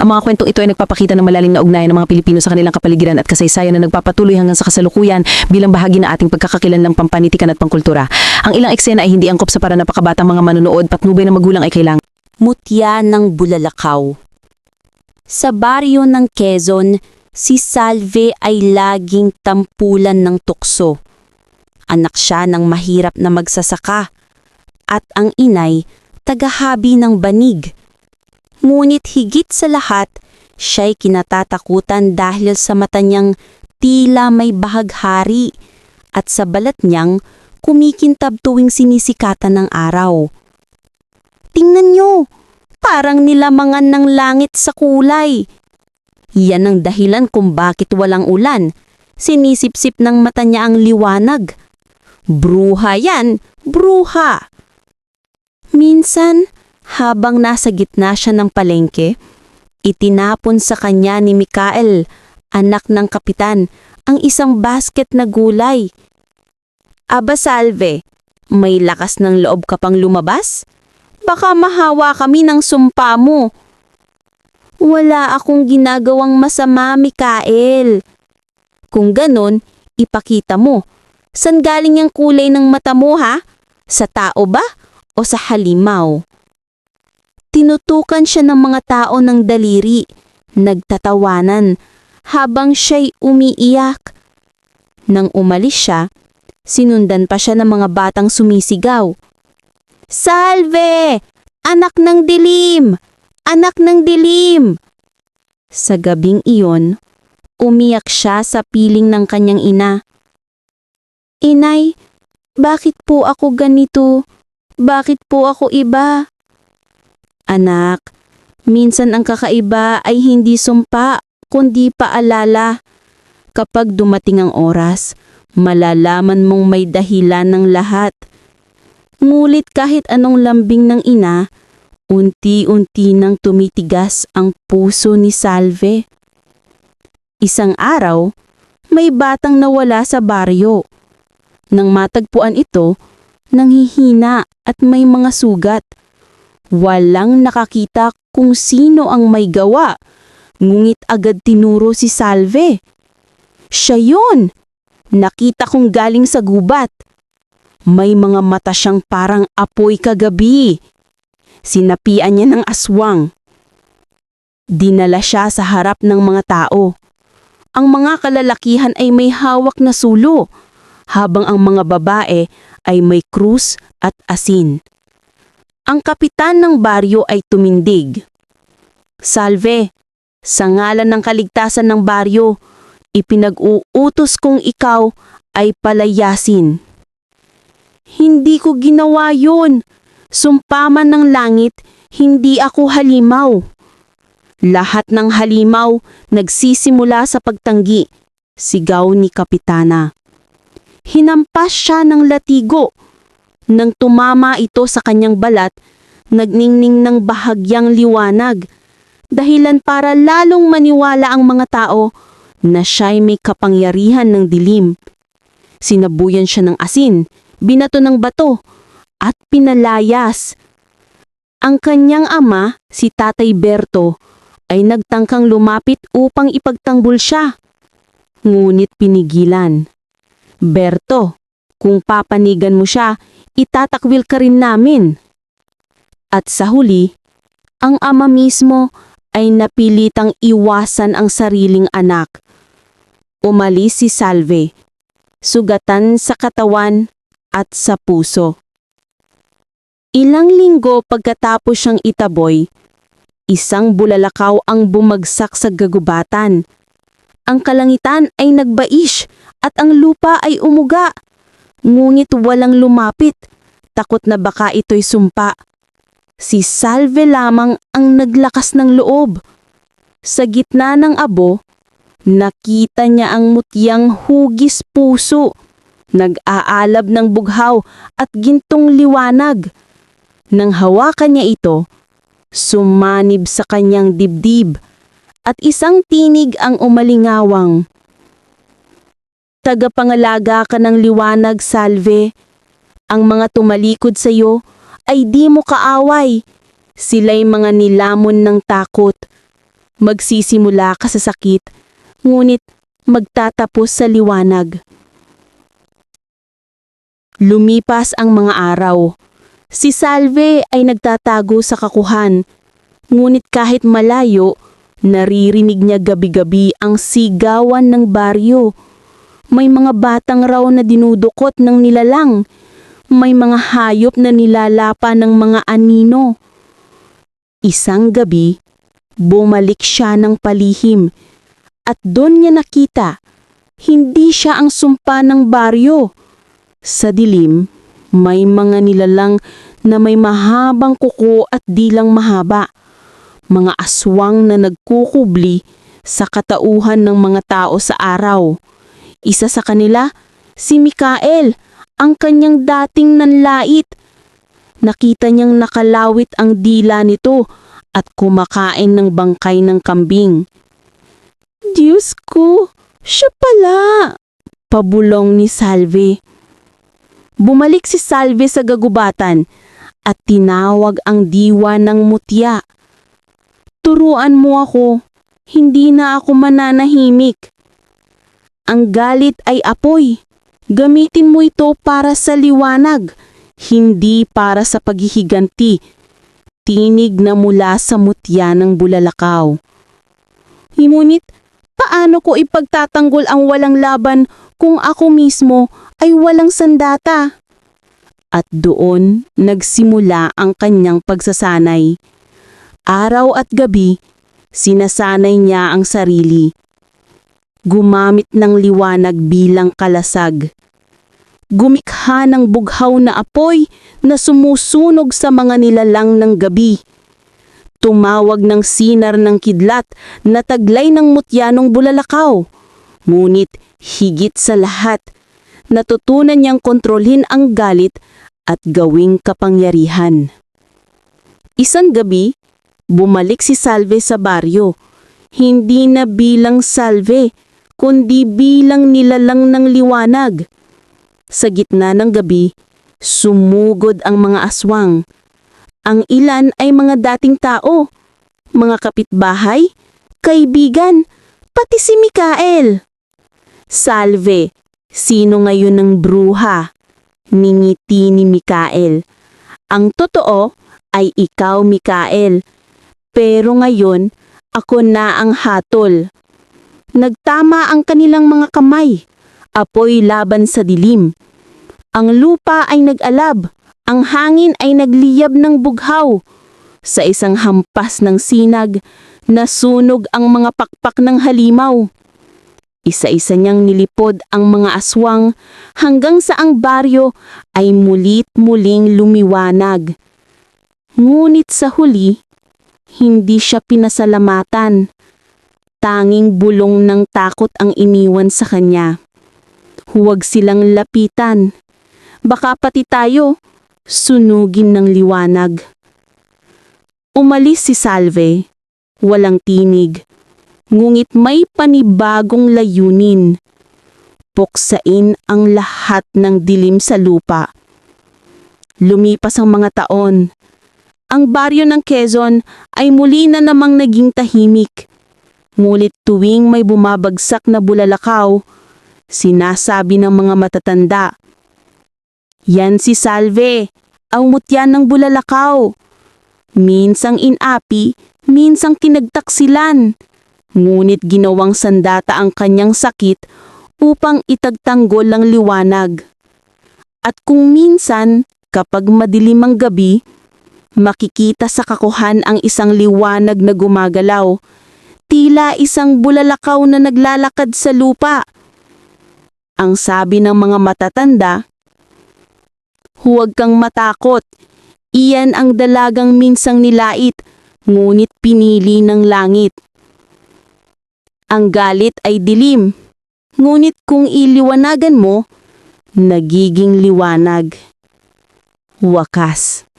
Ang mga kwentong ito ay nagpapakita ng malalim na ugnayan ng mga Pilipino sa kanilang kapaligiran at kasaysayan na nagpapatuloy hanggang sa kasalukuyan bilang bahagi ng ating pagkakakilanlang pampanitikan at pangkultura. Ang ilang eksena ay hindi angkop sa para napakabatang mga manonood patnubay ng magulang ay kailangan. Mutya ng Bulalakaw Sa baryo ng Quezon, si Salve ay laging tampulan ng tukso. Anak siya ng mahirap na magsasaka at ang inay tagahabi ng banig. Ngunit higit sa lahat, siya'y kinatatakutan dahil sa mata niyang tila may bahaghari at sa balat niyang kumikintab tuwing sinisikatan ng araw. Tingnan nyo, parang nilamangan ng langit sa kulay. Yan ang dahilan kung bakit walang ulan. Sinisipsip ng mata niya ang liwanag. Bruha yan, bruha. Minsan, habang nasa gitna siya ng palengke, itinapon sa kanya ni Mikael, anak ng kapitan, ang isang basket na gulay. Aba Salve, may lakas ng loob ka pang lumabas? Baka mahawa kami ng sumpa mo. Wala akong ginagawang masama, Mikael. Kung ganon, ipakita mo. San galing ang kulay ng mata mo, ha? Sa tao ba? O sa halimaw? Tinutukan siya ng mga tao ng daliri, nagtatawanan, habang siya'y umiiyak. Nang umalis siya, sinundan pa siya ng mga batang sumisigaw. Salve! Anak ng dilim! Anak ng dilim! Sa gabing iyon, umiyak siya sa piling ng kanyang ina. Inay, bakit po ako ganito? Bakit po ako iba? Anak, minsan ang kakaiba ay hindi sumpa, kundi paalala. Kapag dumating ang oras, malalaman mong may dahilan ng lahat. Ngulit kahit anong lambing ng ina, unti-unti nang tumitigas ang puso ni Salve. Isang araw, may batang nawala sa baryo. Nang matagpuan ito, nanghihina at may mga sugat. Walang nakakita kung sino ang may gawa, ngunit agad tinuro si Salve. Siya yun! Nakita kong galing sa gubat. May mga mata siyang parang apoy kagabi. Sinapian niya ng aswang. Dinala siya sa harap ng mga tao. Ang mga kalalakihan ay may hawak na sulo, habang ang mga babae ay may krus at asin. Ang kapitan ng baryo ay tumindig. Salve, sa ngalan ng kaligtasan ng baryo, ipinag-uutos kong ikaw ay palayasin. Hindi ko ginawa yun. Sumpaman ng langit, hindi ako halimaw. Lahat ng halimaw nagsisimula sa pagtanggi, sigaw ni Kapitana. Hinampas siya ng latigo. Nang tumama ito sa kanyang balat, nagningning ng bahagyang liwanag. Dahilan para lalong maniwala ang mga tao na siya'y may kapangyarihan ng dilim. Sinabuyan siya ng asin, binato ng bato, at pinalayas. Ang kanyang ama, si Tatay Berto, ay nagtangkang lumapit upang ipagtanggol siya. Ngunit pinigilan. Berto, kung papanigan mo siya, itatakwil ka rin namin. At sa huli, ang ama mismo ay napilitang iwasan ang sariling anak. Umalis si Salve, sugatan sa katawan at sa puso. Ilang linggo pagkatapos siyang itaboy, isang bulalakaw ang bumagsak sa gagubatan. Ang kalangitan ay nagbaish at ang lupa ay umuga. Ngunit walang lumapit, takot na baka ito'y sumpa. Si Salve lamang ang naglakas ng loob. Sa gitna ng abo, nakita niya ang mutyang hugis puso, nag-aalab ng bughaw at gintong liwanag. Nang hawakan niya ito, sumanib sa kanyang dibdib at isang tinig ang umalingawang. Tagapangalaga ka ng liwanag, Salve. Ang mga tumalikod sa iyo ay di mo kaaway. Sila'y mga nilamon ng takot. Magsisimula ka sa sakit, ngunit magtatapos sa liwanag. Lumipas ang mga araw. Si Salve ay nagtatago sa kakuhan, ngunit kahit malayo, naririnig niya gabi-gabi ang sigawan ng baryo. May mga batang raw na dinudukot ng nilalang. May mga hayop na nilalapa ng mga anino. Isang gabi, bumalik siya ng palihim at doon niya nakita, hindi siya ang sumpa ng baryo. Sa dilim, may mga nilalang na may mahabang kuko at dilang mahaba. Mga aswang na nagkukubli sa katauhan ng mga tao sa araw. Isa sa kanila, si Mikael, ang kanyang dating nanlait. Nakita niyang nakalawit ang dila nito at kumakain ng bangkay ng kambing. Diyos ko, siya pala! Pabulong ni Salve. Bumalik si Salve sa gagubatan at tinawag ang diwa ng mutya. Turuan mo ako, hindi na ako mananahimik. Ang galit ay apoy. Gamitin mo ito para sa liwanag, hindi para sa paghihiganti. Tinig na mula sa mutya ng bulalakaw. Ngunit, paano ko ipagtatanggol ang walang laban kung ako mismo ay walang sandata? At doon nagsimula ang kanyang pagsasanay. Araw at gabi, sinasanay niya ang sarili. Gumamit ng liwanag bilang kalasag. Gumikha ng bughaw na apoy na sumusunog sa mga nilalang ng gabi. Tumawag ng sinar ng kidlat na taglay ng mutyanong bulalakaw. Ngunit higit sa lahat, natutunan niyang kontrolhin ang galit at gawing kapangyarihan. Isang gabi, bumalik si Salve sa baryo. Hindi na bilang Salve, kundi bilang nilalang ng liwanag. Sa gitna ng gabi, sumugod ang mga aswang. Ang ilan ay mga dating tao, mga kapitbahay, kaibigan, pati si Mikael. Salve, sino ngayon ng bruha? Ningiti ni Mikael. Ang totoo ay ikaw, Mikael. Pero ngayon, ako na ang hatol. Nagtama ang kanilang mga kamay. Apoy laban sa dilim. Ang lupa ay nag-alab. Ang hangin ay nagliyab ng bughaw. Sa isang hampas ng sinag, nasunog ang mga pakpak ng halimaw. Isa-isa niyang nilipod ang mga aswang hanggang sa ang baryo ay mulit muling lumiwanag. Ngunit sa huli, hindi siya pinasalamatan. Tanging bulong ng takot ang iniwan sa kanya. Huwag silang lapitan. Baka pati tayo, sunugin ng liwanag. Umalis si Salve. Walang tinig. Ngunit may panibagong layunin. Puksain ang lahat ng dilim sa lupa. Lumipas ang mga taon. Ang baryo ng Quezon ay muli na namang naging tahimik. Ngunit tuwing may bumabagsak na bulalakaw, sinasabi ng mga matatanda, Yan si Salve, ang mutya ng bulalakaw. Minsang inapi, minsang tinagtaksilan. Ngunit ginawang sandata ang kanyang sakit upang itagtanggol ang liwanag. At kung minsan, kapag madilim ang gabi, makikita sa kakuhan ang isang liwanag na gumagalaw, tila isang bulalakaw na naglalakad sa lupa. Ang sabi ng mga matatanda, Huwag kang matakot, iyan ang dalagang minsang nilait, ngunit pinili ng langit. Ang galit ay dilim, ngunit kung iliwanagan mo, nagiging liwanag. Wakas.